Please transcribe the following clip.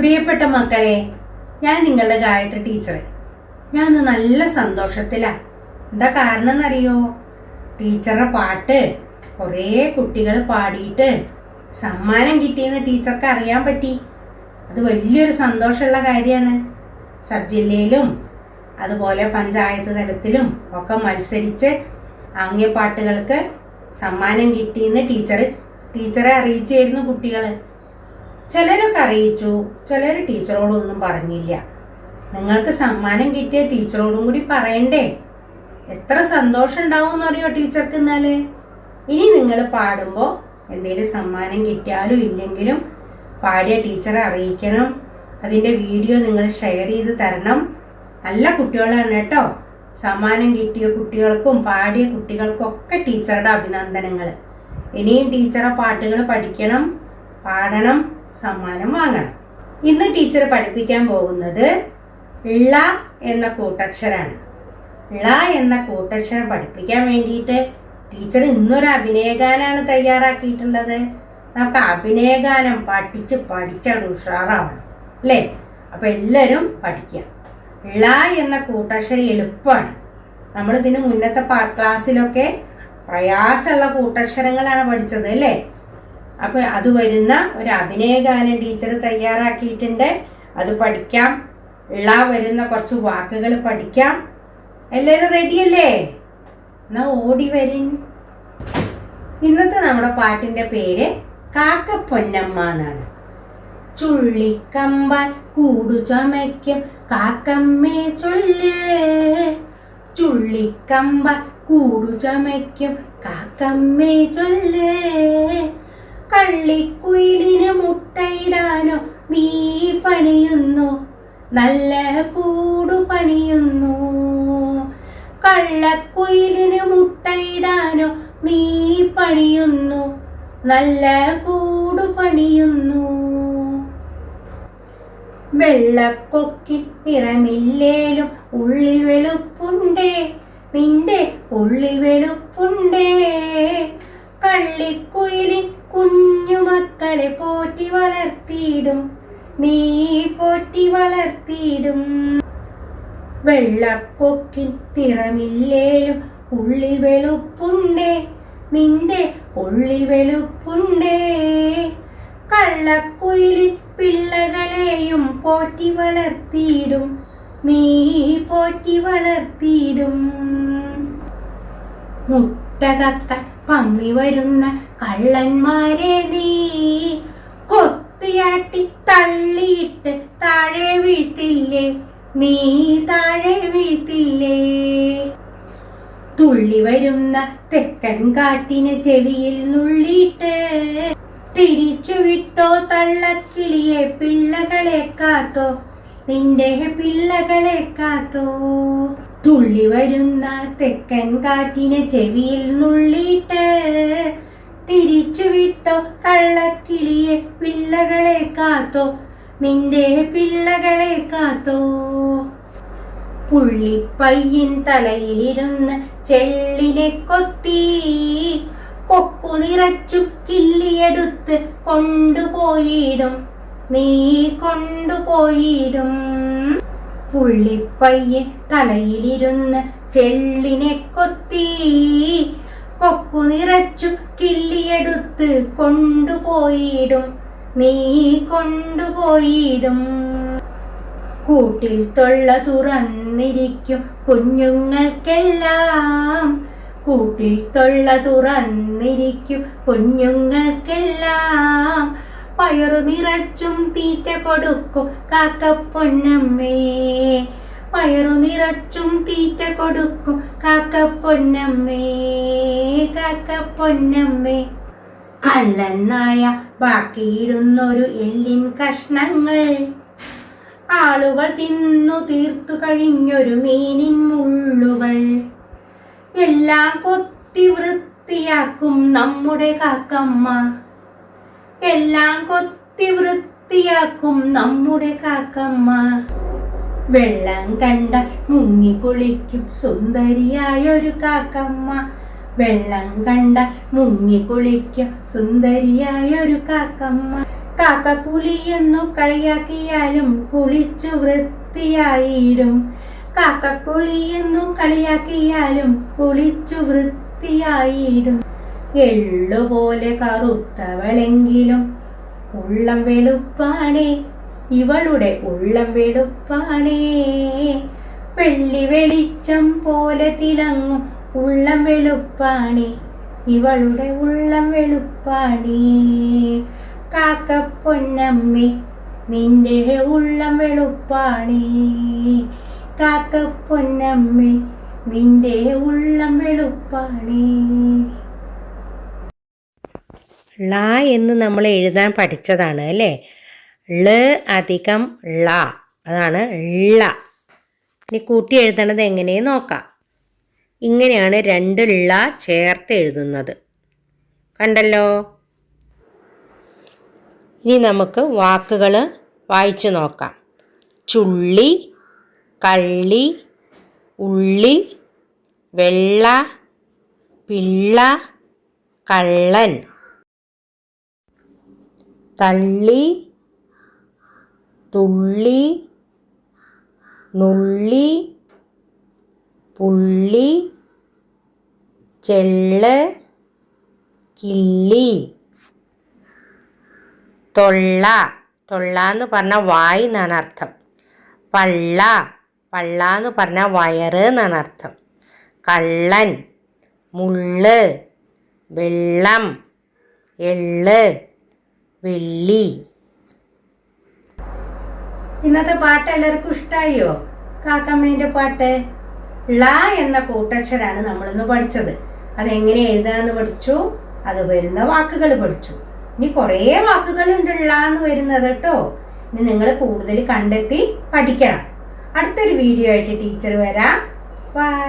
പ്രിയപ്പെട്ട മക്കളെ ഞാൻ നിങ്ങളുടെ ഗായത്രി ടീച്ചറെ. ഞാൻ നല്ല സന്തോഷത്തിലാണ് എന്താ കാരണം എന്നറിയോ ടീച്ചറുടെ പാട്ട് കുറേ കുട്ടികൾ പാടിയിട്ട് സമ്മാനം കിട്ടിയെന്ന് ടീച്ചർക്ക് അറിയാൻ പറ്റി. അത് വലിയൊരു സന്തോഷമുള്ള കാര്യമാണ്. സബ് ജില്ലയിലും അതുപോലെ പഞ്ചായത്ത് തലത്തിലും ഒക്കെ മത്സരിച്ച് ആംഗ്യ പാട്ടുകൾക്ക് സമ്മാനം കിട്ടിയെന്ന് ടീച്ചർ ടീച്ചറെ അറിയിച്ചായിരുന്നു കുട്ടികൾ ചിലരൊക്കെ അറിയിച്ചു ചിലർ ടീച്ചറോടൊന്നും പറഞ്ഞില്ല. നിങ്ങൾക്ക് സമ്മാനം കിട്ടിയ ടീച്ചറോടും കൂടി പറയണ്ടേ? എത്ര സന്തോഷം ഉണ്ടാവും എന്നറിയോ ടീച്ചർക്ക് എന്നാൽ ഇനി നിങ്ങൾ പാടുമ്പോൾ എന്തെങ്കിലും സമ്മാനം കിട്ടിയാലും ഇല്ലെങ്കിലും പാടിയ ടീച്ചറെ അറിയിക്കണം. അതിന്റെ വീഡിയോ നിങ്ങൾ ഷെയർ ചെയ്ത് തരണം. നല്ല കുട്ടികളാണ് കേട്ടോ. സമ്മാനം കിട്ടിയ കുട്ടികൾക്കും പാടിയ കുട്ടികൾക്കും ഒക്കെ ടീച്ചറുടെ അഭിനന്ദനങ്ങൾ ഇനിയും ടീച്ചറെ പാട്ടുകൾ പഠിക്കണം പാടണം. സമ്മാനം വാങ്ങണം. ഇന്ന് ടീച്ചർ പഠിപ്പിക്കാൻ പോകുന്നത് ള എന്ന കൂട്ടക്ഷരാണ്. ള എന്ന കൂട്ടക്ഷരം പഠിപ്പിക്കാൻ വേണ്ടിയിട്ട് ടീച്ചർ ഇന്നൊരു അഭിനയഗാനാണ് തയ്യാറാക്കിയിട്ടുള്ളത്. നമുക്ക് അഭിനയഗാനം പഠിച്ച് പഠിച്ചത് ഉഷാറാവണം അല്ലേ? അപ്പൊ എല്ലാവരും പഠിക്കാം. ള എന്ന കൂട്ടക്ഷരം എളുപ്പമാണ്. നമ്മൾ ഇതിന് മുന്നത്തെ ക്ലാസ്സിലൊക്കെ പ്രയാസമുള്ള കൂട്ടക്ഷരങ്ങളാണ് പഠിച്ചത് അല്ലേ? അപ്പൊ അത് വരുന്ന ഒരു അഭിനയഗാനം ടീച്ചർ തയ്യാറാക്കിയിട്ടുണ്ട്. അത് പഠിക്കാം. ഉള്ള വരുന്ന കുറച്ച് വാക്കുകൾ പഠിക്കാം. എല്ലാവരും റെഡിയല്ലേ എന്നാ ഓടി വരിൻ ഇന്നത്തെ നമ്മുടെ പാട്ടിന്റെ പേര് കാക്ക പൊന്നമ്മ എന്നാണ്. ചുള്ളിക്കമ്പാൽ കൂടു ചമയ്ക്കും. കാക്കമ്മേ ചൊല്ലേ. ചുള്ളിക്കമ്പാൽ കൂടു ചമയ്ക്കും. കാക്കമ്മേ ചൊല്ലേ. കള്ളിക്കുയിലിന് മുട്ടയിടാനോ നീ പണിയുന്നു. നല്ല കൂടു പണിയുന്നു. കള്ളക്കുയിലിന് മുട്ടയിടാനോ നീ പണിയുന്നു. നല്ല കൂടു പണിയുന്നു. വെള്ളക്കൊക്കിൽ നിറമില്ലേലും ഉള്ളിൽ വെളുപ്പുണ്ടേ. നിന്റെ ഉള്ളിൽ വെളുപ്പുണ്ടേ. കള്ളിക്കുയിലിൻ കുഞ്ഞുമക്കളെ പോറ്റി വളർത്തിയിടും. നീ പോറ്റി വളർത്തിയിടും. വെള്ളക്കൊക്കിൽ നിറമില്ലേലും ഉള്ളിൽ വെളുപ്പുണ്ടേ? നിന്റെ ഉള്ളിൽ വെളുപ്പുണ്ടേ? കള്ളക്കുയിലിൽ പിള്ളകളെയും പോറ്റി വളർത്തിയിടും. നീ പോറ്റി വളർത്തിയിടും. മുട്ടകക്ക പമ്മി വരുന്ന കള്ളന്മാരെ നീ കൊത്തിയാട്ടി തള്ളിയിട്ട് താഴെ വീഴ്ത്തില്ലേ? നീ താഴെ വീഴ്ത്തില്ലേ? തുള്ളി വരുന്ന തെക്കൻ കാറ്റിന് ചെവിയിൽ നുള്ളിയിട്ട് തിരിച്ചു വിട്ടോ തള്ളക്കിളിയെ പിള്ളകളെ കാത്തോ? നിന്റെ പിള്ളകളെ കാത്തോ? തുള്ളി വരുന്ന തെക്കൻ കാറ്റിനെ ചെവിയിൽ നുള്ളിയിട്ട് തിരിച്ചു വിട്ടോ കള്ളക്കിളിയെ പിള്ളകളെ കാത്തോ നിന്റെ പിള്ളകളെ കാത്തോ. പുള്ളിപ്പയ്യൻ തലയിലിരുന്ന് ചെള്ളിനെ കൊത്തി കൊക്കു നിറച്ചു കിള്ളിയെടുത്ത് കൊണ്ടുപോയിടും നീ കൊണ്ടുപോയിടും. പുള്ളിപ്പയ്യൻ തലയിലിരുന്ന് ചെള്ളിനെ കൊത്തി. കൊക്കു നിറച്ചു കിള്ളിയെടുത്ത് കൊണ്ടുപോയിടും. നീ കൊണ്ടുപോയിടും. കൂട്ടിൽ തൊള്ള തുറന്നിരിക്കും കുഞ്ഞുങ്ങൾക്കെല്ലാം. കൂട്ടിൽ തൊള്ള തുറന്നിരിക്കും കുഞ്ഞുങ്ങൾക്കെല്ലാം. പയറു നിറച്ചും തീറ്റ കൊടുക്കും കാക്കപ്പൊന്നമ്മേ വയറു നിറച്ചും തീറ്റ കൊടുക്കും കാക്കപ്പൊന്നമ്മേ കാക്കപ്പൊന്നമ്മേ കള്ളനായ ബാക്കിയിടുന്നൊരു എല്ലിൻ കഷ്ണങ്ങൾ. ആളുകൾ തിന്നു തീർത്തു കഴിഞ്ഞൊരു മീനിൻ മുള്ളുകൾ. എല്ലാം കൊത്തി വൃത്തിയാക്കും നമ്മുടെ കാക്കമ്മ. എല്ലാം കൊത്തി വൃത്തിയാക്കും നമ്മുടെ കാക്കമ്മ. വെള്ളം കണ്ട മുങ്ങി കുളിക്കും സുന്ദരിയായൊരു കാക്കമ്മ. വെള്ളം കണ്ട മുങ്ങി കുളിക്കും സുന്ദരിയായൊരു കാക്കമ്മ. കാക്കക്കുളിയെന്നു കളിയാക്കിയാലും കുളിച്ചു വൃത്തിയായിടും. കാക്കക്കുളിയെന്നു കളിയാക്കിയാലും കുളിച്ചു വൃത്തിയായിടും. എള്ളുപോലെ കറുത്തവളെങ്കിലും ഉള്ളം വെളുപ്പാണേ. ഇവളുടെ ഉള്ളം വെളുപ്പാണേ. വെള്ളി വെളിച്ചം പോലെ തിളങ്ങും ഉള്ളം വെളുപ്പാണേ. ഇവളുടെ ഉള്ളം വെളുപ്പാണേ. കാക്കപ്പൊന്നമ്മേ നിന്റെ ഉള്ളം വെളുപ്പാണേ. കാക്കപ്പൊന്നമ്മേ നിന്റെ ഉള്ളം വെളുപ്പാണേ. ള എന്ന് നമ്മൾ എഴുതാൻ പഠിച്ചതാണ് അല്ലേ? ള അധികം ള. അതാണ് ള. ഇനി കൂട്ടി എഴുതണത് എങ്ങനെയെന്ന് നോക്കാം. ഇങ്ങനെയാണ് രണ്ട് ള ചേർത്ത് എഴുതുന്നത്. കണ്ടല്ലോ? ഇനി നമുക്ക് വാക്കുകൾ വായിച്ചു നോക്കാം. ചുള്ളി കള്ളി ഉള്ളി വെള്ള പിള്ള കള്ളൻ. തള്ളി തുള്ളി നുള്ളി പുള്ളി ചെള്ള് കിള്ളി തൊള്ള. തൊള്ള എന്ന് പറഞ്ഞാൽ വായ് എന്നാണ് അർത്ഥം. പള്ള. പള്ള എന്ന് പറഞ്ഞാൽ വയറ് എന്നാണ് അർത്ഥം. കള്ളൻ. മുള്ള്. വെള്ളം. എള്ള്. വെള്ളി. ഇന്നത്തെ പാട്ട് എല്ലാവർക്കും ഇഷ്ടായോ? കാക്കമ്മേന്റെ പാട്ട്? ള എന്ന കൂട്ടക്ഷരാണ് നമ്മളിന്ന് പഠിച്ചത്. അതെങ്ങനെ എഴുതാന്ന് പഠിച്ചു അത് വരുന്ന വാക്കുകൾ പഠിച്ചു. ഇനി കുറേ വാക്കുകളുണ്ട് ള എന്ന് വരുന്നത് കേട്ടോ. ഇനി നിങ്ങൾ കൂടുതൽ കണ്ടെത്തി പഠിക്കണം. അടുത്തൊരു വീഡിയോ ആയിട്ട് ടീച്ചർ വരാം. ബൈ.